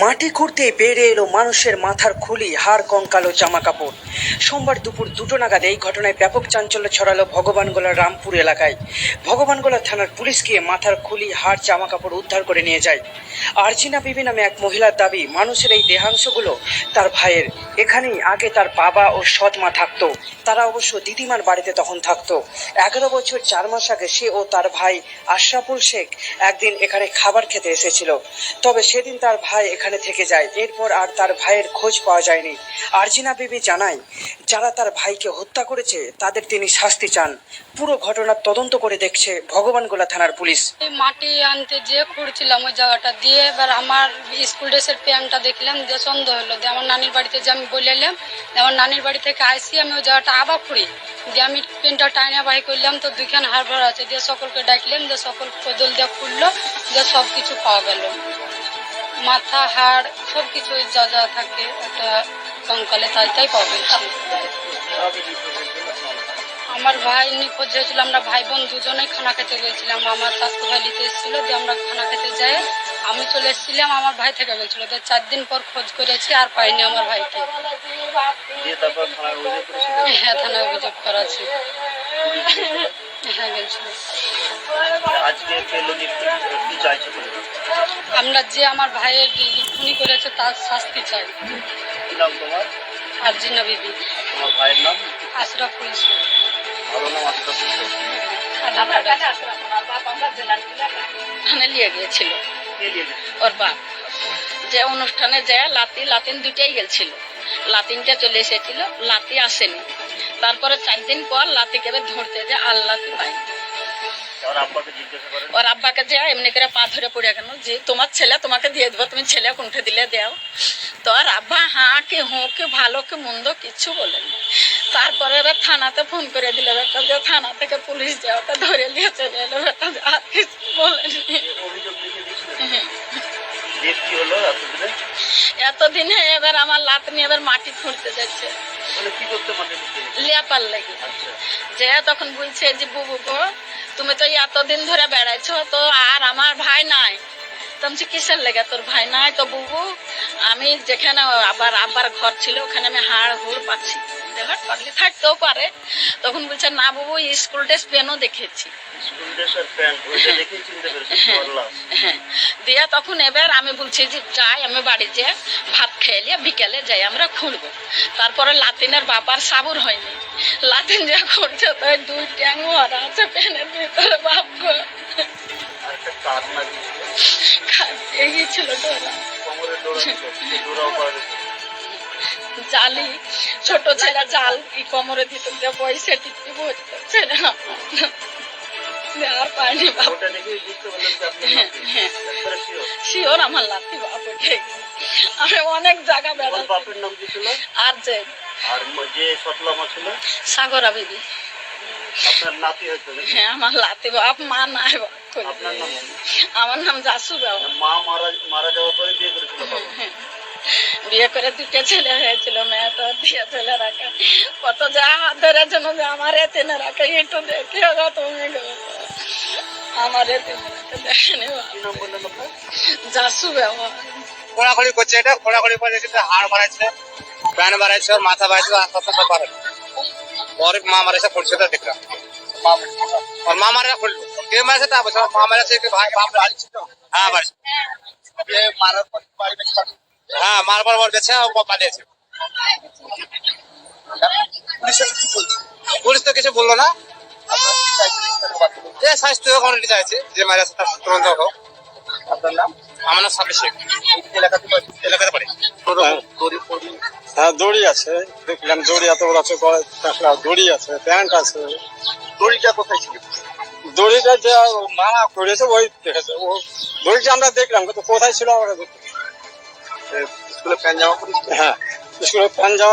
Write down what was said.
মাটি খুঁড়তে বেড়ে এলো মানুষের মাথার খুলি, হাড়, কঙ্কালো জামা কাপড় সোমবার দুপুর দুটো নাগাদ এই ঘটনায় ব্যাপক চাঞ্চল্য ছড়ালো ভগবানগোলা রামপুর এলাকায়। ভগবানগোলা থানার পুলিশ গিয়ে মাথার খুলি, হাড় জামা কাপড় উদ্ধার করে নিয়ে যায়। আর্জিনা বিবি নামে এক মহিলার দাবি, মানুষের এই দেহাংশগুলো তার ভাইয়ের। এখানেই আগে তার বাবা ও সৎ মা থাকতো। তারা অবশ্য দিদিমার বাড়িতে তখন থাকতো। এগারো বছর চার মাস আগে সে ও তার ভাই আশরাফুল শেখ একদিন এখানে খাবার খেতে এসেছিল। তবে সেদিন তার ভাই এখানে থেকে যায়। এরপর আর তার ভাইয়ের খোঁজ পাওয়া যায়নি। আরজিনা বিবি জানায়, যারা তার ভাইকে হত্যা করেছে, তাদের তিনি শাস্তি চান। পুরো ঘটনার তদন্ত করে দেখছে ভগবানগোলা থানার পুলিশ। মাটি আনতে যে খুঁড়ছিলাম ওই জায়গাটা দিয়ে, এবার আমার স্কুল ড্রেসের প্যান্টটা দেখলাম যে সন্দেহ হলো, দিয়ে আমার নানির বাড়িতে যে আমি বলে এলাম আমার নানির বাড়ি থেকে আইসি, আমি ওই জায়গাটা আবার খুঁড়ি। দিয়ে আমি প্যান্টটা টাইনা বাই করলাম, তো দুইখান হাড় আছে, দিয়ে সকলকে ডাকলাম, দিয়ে সকল কোদল দিয়ে খুললো দিয়ে সব কিছু পাওয়া গেল। মাথা হাড় সব কিছু যা যা থাকে একটা কঙ্কালে তাই তাই গেছে। আমার ভাই নিখোঁজ হয়েছিল আমরা ভাই বোন দুজনেই খানা খেতে গেছিলাম। আমার স্বাস্থ্য ভাই নিতে এসেছিল যে আমরা খানা খেতে যাই। আমি চলে এসেছিলাম আমার ভাই থেকে গেছিল তো চার দিন পর খোঁজ করেছি আর পাইনি আমার ভাইকে। হ্যাঁ থানায় অভিযোগ করা আছে। হ্যাঁ গেছিল। আজকে পেল যে কি- কি আমরা যে আমার ভাইয়ের খুনি করেছে তার শাস্তি চাই। কি নাম তোমার? আর জিনা বিবি। তোমার ভাইয়ের নাম? আশরাফ পুলিশ। ভালো নাম আশরাফ হোসেন। নিয়ে গিয়েছিল? ওর বাপ। যে অনুষ্ঠানে যায় লাতি লাতিন গেছিল। লাতিনটা চলে এসেছিল লাতি আসেনি। তারপরে চার দিন পর লাতিকে ধরতে যে আল্লাতি পাই ওর আব্বাকে যে এমনি করে পা ধরে পড়ে গেল যে তোমার ছেলে তোমাকে দিয়ে দেবো তুমি ছেলে কুণ্ঠে দিলে দাও। তো আর আব্বা হাঁ কি হুঁ কি ভালো কি মন্দ কিচ্ছু বলেনি তারপরে এবার থানাতে ফোন করে দিলে বেটা যে থানা থেকে পুলিশ যে ওকে ধরে নিয়ে চলে এলো। বেটা যে আর কিছু বলেনি এতদিনে? এবার আমার লাত নিয়ে এবার মাটি খুঁড়তে যাচ্ছে। গেছে? লেপার লাগে। আচ্ছা। যে তখন বলছে যে বুবু গো তুমি তো এতদিন ধরে বেড়াইছো তো আর আমার ভাই নাই। তো আমি বলছি, কিসের লেগে তোর ভাই নাই? তো বুবু আমি যেখানে আবার আব্বার ঘর ছিল ওখানে আমি হাড় হুড় পাচ্ছি। দেখার থাকতেও পারে। তখন বলছে না বাবু স্কুল ড্রেস পেনও দেখেছি। তোমার লাশ হ্যাঁ। দিয়ে তখন এবার আমি বলছি যে যাই আমি বাড়ি যে ভাত খেয়ে নিয়ে বিকেলে যাই আমরা খুলবো তারপরে লাতিনের বাবার সাবুর হয়নি। লাতিন যা করছে তো ওই দুই ট্যাং ভরা আছে প্যানের ভিতরে বাপ জালি ছোট ছেলে জাল কি কোমরে দিয়ে পয়সা টিপি ভরতো ছেলে আর পায়নি হ্যাঁ। sure। শিওর। আমার লাতি বাপ আমি অনেক জায়গা বেড়াচ্ছি বাপের নাম কি ছিল? আর যে আর যে সতলামা ছিল? সাগরা বিবি। আপনার নাতি হয়তো হ্যাঁ আমার লাতি বাপ মা নাই বাপ আপনার নাম আমার নাম জাসু বাবা। মা মারা মারা যাওয়ার পরে বিয়ে করেছিল বিয়ে করে দুটো ছেলে হয়েছিল মেয়ে তো দিয়ে ছেলে রাখা। কত যা হাত ধরে যেন যে আমার এতেনে রাখা একটু দেখে গো তুমি আমার রাখা দেখেনি জাসু বাবা। খোঁড়াখড়ি করছে এটা খোঁড়াখড়ি করে কিন্তু হাড় বাড়াইছে প্যান বাড়াইছে ওর মাথা বাড়াইছে সব পারে মারছে। ওর মা মারা ফুললো কে মারছে তা বলছে ওর মা মারাইছে কি ভাই বাপ বাড়ি ছিল হ্যাঁ বাড়ি এ মারার পর বাড়ি বেঁচে পাঠিয়ে- হ্যাঁ মারবার পর বেছে ও পালিয়েছে পুলিশ তো কিছু বলল না। যে স্বাস্থ্য কমিটি চাইছে যে মারাছে তার তুরন্ত হোক আপনার নাম? আমার নাম সাবির শেখ এলাকাতে এলাকাতে পারি। হ্যাঁ দড়ি আছে। দেখলাম দড়ি এত বড় আছে দড়ি আছে প্যান্ট আছে। দড়িটা কোথায় ছিল? দড়িটা যে মারা করেছে ওই দেখেছে। ও দড়িটা আমরা দেখলাম কিন্তু কোথায় ছিল আমরা স্কুলে প্যান্ট জামা হ্যাঁ স্কুলে প্যান্ট জামা